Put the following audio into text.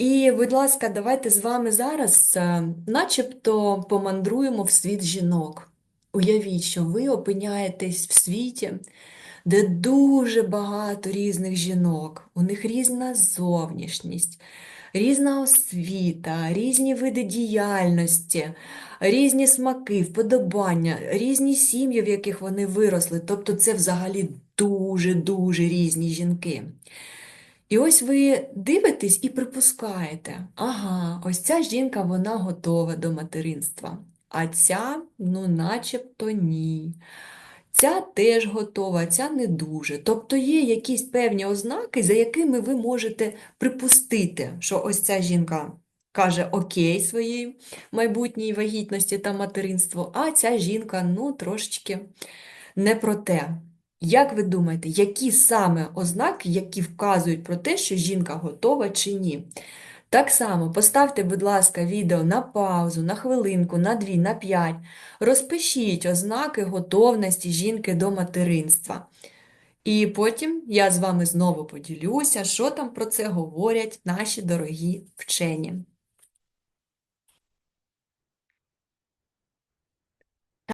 І, будь ласка, давайте з вами зараз е, начебто помандруємо в світ жінок. Уявіть, що ви опиняєтесь в світі, де дуже багато різних жінок, у них різна зовнішність, різна освіта, різні види діяльності, різні смаки, вподобання, різні сім'ї, в яких вони виросли. Тобто це взагалі дуже-дуже різні жінки. І ось ви дивитесь і припускаєте, ага, ось ця жінка, вона готова до материнства, а ця, ну, начебто ні. Ця теж готова, ця не дуже. Тобто є якісь певні ознаки, за якими ви можете припустити, що ось ця жінка каже окей своїй майбутній вагітності та материнству, а ця жінка, ну, трошечки не про те. Як ви думаєте, які саме ознаки, які вказують про те, що жінка готова чи ні? Так само поставте, будь ласка, відео на паузу, на хвилинку, на дві, на п'ять. Розпишіть ознаки готовності жінки до материнства. І потім я з вами знову поділюся, що там про це говорять наші дорогі вчені.